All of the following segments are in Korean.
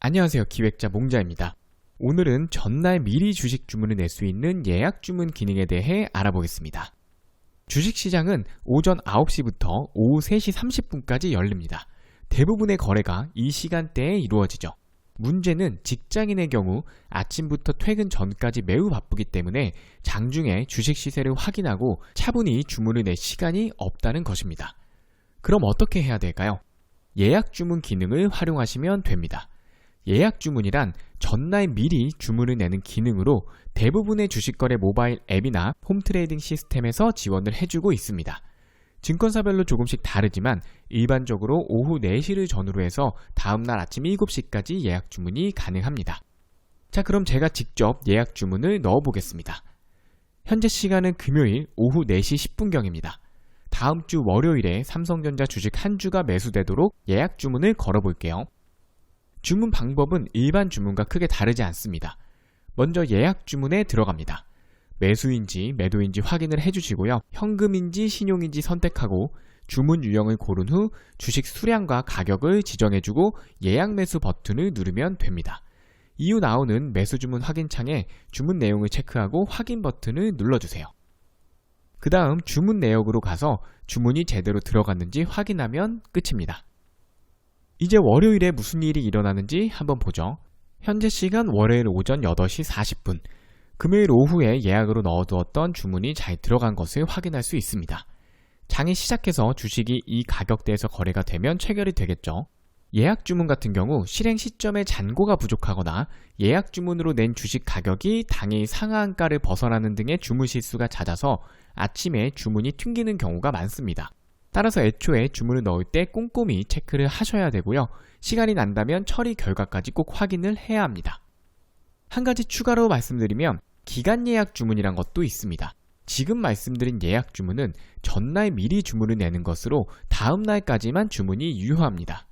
안녕하세요. 기획자 몽자입니다. 오늘은 전날 미리 주식 주문을 낼 수 있는 예약 주문 기능에 대해 알아보겠습니다. 주식 시장은 오전 9시부터 오후 3시 30분까지 열립니다. 대부분의 거래가 이 시간대에 이루어지죠. 문제는 직장인의 경우 아침부터 퇴근 전까지 매우 바쁘기 때문에 장중에 주식 시세를 확인하고 차분히 주문을 낼 시간이 없다는 것입니다. 그럼 어떻게 해야 될까요? 예약 주문 기능을 활용하시면 됩니다. 예약 주문이란 전날 미리 주문을 내는 기능으로 대부분의 주식거래 모바일 앱이나 홈트레이딩 시스템에서 지원을 해주고 있습니다. 증권사별로 조금씩 다르지만 일반적으로 오후 4시를 전후로 해서 다음날 아침 7시까지 예약 주문이 가능합니다. 자, 그럼 제가 직접 예약 주문을 넣어 보겠습니다. 현재 시간은 금요일 오후 4시 10분경입니다. 다음 주 월요일에 삼성전자 주식 한 주가 매수되도록 예약 주문을 걸어 볼게요. 주문 방법은 일반 주문과 크게 다르지 않습니다. 먼저 예약 주문에 들어갑니다. 매수인지 매도인지 확인을 해주시고요. 현금인지 신용인지 선택하고 주문 유형을 고른 후 주식 수량과 가격을 지정해주고 예약 매수 버튼을 누르면 됩니다. 이후 나오는 매수 주문 확인 창에 주문 내용을 체크하고 확인 버튼을 눌러주세요. 그 다음 주문 내역으로 가서 주문이 제대로 들어갔는지 확인하면 끝입니다. 이제 월요일에 무슨 일이 일어나는지 한번 보죠. 현재 시간 월요일 오전 8시 40분. 금요일 오후에 예약으로 넣어두었던 주문이 잘 들어간 것을 확인할 수 있습니다. 장이 시작해서 주식이 이 가격대에서 거래가 되면 체결이 되겠죠. 예약 주문 같은 경우 실행 시점에 잔고가 부족하거나 예약 주문으로 낸 주식 가격이 당일 상한가를 벗어나는 등의 주문 실수가 잦아서 아침에 주문이 튕기는 경우가 많습니다. 따라서 애초에 주문을 넣을 때 꼼꼼히 체크를 하셔야 되고요. 시간이 난다면 처리 결과까지 꼭 확인을 해야 합니다. 한 가지 추가로 말씀드리면 기간 예약 주문이란 것도 있습니다. 지금 말씀드린 예약 주문은 전날 미리 주문을 내는 것으로 다음 날까지만 주문이 유효합니다.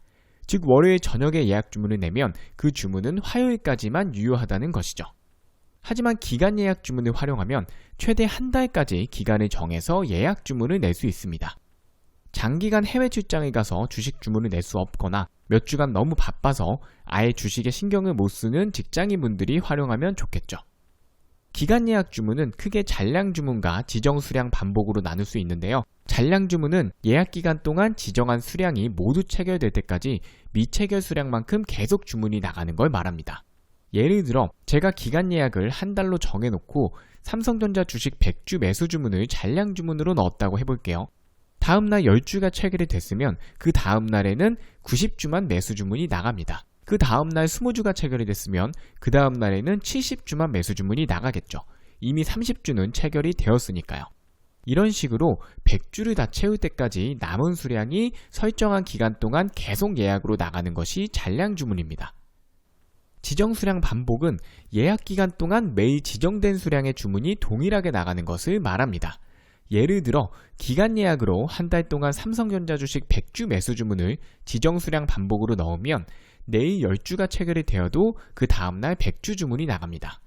즉 월요일 저녁에 예약 주문을 내면 그 주문은 화요일까지만 유효하다는 것이죠. 하지만 기간 예약 주문을 활용하면 최대 한 달까지 기간을 정해서 예약 주문을 낼 수 있습니다. 장기간 해외 출장에 가서 주식 주문을 낼 수 없거나 몇 주간 너무 바빠서 아예 주식에 신경을 못 쓰는 직장인분들이 활용하면 좋겠죠. 기간 예약 주문은 크게 잔량 주문과 지정 수량 반복으로 나눌 수 있는데요. 잔량 주문은 예약 기간 동안 지정한 수량이 모두 체결될 때까지 미체결 수량만큼 계속 주문이 나가는 걸 말합니다. 예를 들어 제가 기간 예약을 한 달로 정해놓고 삼성전자 주식 100주 매수 주문을 잔량 주문으로 넣었다고 해볼게요. 다음날 10주가 체결이 됐으면 그 다음날에는 90주만 매수 주문이 나갑니다. 그 다음날 20주가 체결이 됐으면 그 다음날에는 70주만 매수 주문이 나가겠죠. 이미 30주는 체결이 되었으니까요. 이런 식으로 100주를 다 채울 때까지 남은 수량이 설정한 기간 동안 계속 예약으로 나가는 것이 잔량 주문입니다. 지정 수량 반복은 예약 기간 동안 매일 지정된 수량의 주문이 동일하게 나가는 것을 말합니다. 예를 들어 기간 예약으로 한 달 동안 삼성전자 주식 100주 매수 주문을 지정 수량 반복으로 넣으면 내일 10주가 체결이 되어도 그 다음날 100주 주문이 나갑니다.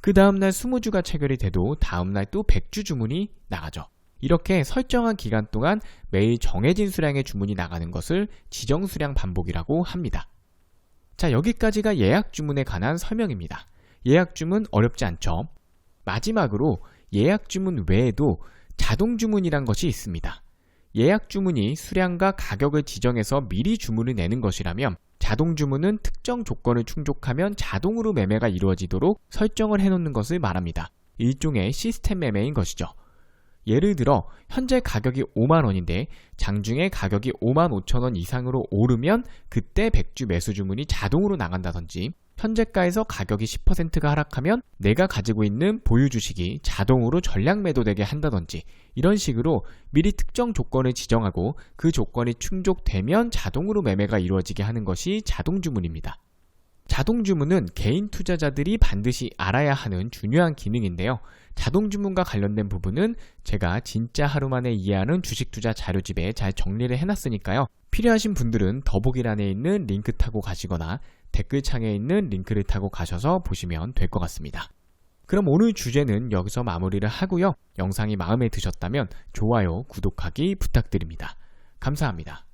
그 다음날 20주가 체결이 돼도 다음날 또 100주 주문이 나가죠. 이렇게 설정한 기간 동안 매일 정해진 수량의 주문이 나가는 것을 지정 수량 반복이라고 합니다. 자, 여기까지가 예약 주문에 관한 설명입니다. 예약 주문 어렵지 않죠? 마지막으로 예약 주문 외에도 자동 주문이란 것이 있습니다. 예약 주문이 수량과 가격을 지정해서 미리 주문을 내는 것이라면 자동 주문은 특정 조건을 충족하면 자동으로 매매가 이루어지도록 설정을 해놓는 것을 말합니다. 일종의 시스템 매매인 것이죠. 예를 들어 현재 가격이 5만원인데 장중에 가격이 5만 5천원 이상으로 오르면 그때 100주 매수 주문이 자동으로 나간다든지 현재가에서 가격이 10%가 하락하면 내가 가지고 있는 보유 주식이 자동으로 전량 매도되게 한다든지 이런 식으로 미리 특정 조건을 지정하고 그 조건이 충족되면 자동으로 매매가 이루어지게 하는 것이 자동 주문입니다. 자동 주문은 개인 투자자들이 반드시 알아야 하는 중요한 기능인데요. 자동 주문과 관련된 부분은 제가 진짜 하루 만에 이해하는 주식 투자 자료집에 잘 정리를 해놨으니까요. 필요하신 분들은 더보기란에 있는 링크 타고 가시거나 댓글창에 있는 링크를 타고 가셔서 보시면 될 것 같습니다. 그럼 오늘 주제는 여기서 마무리를 하고요. 영상이 마음에 드셨다면 좋아요, 구독하기 부탁드립니다. 감사합니다.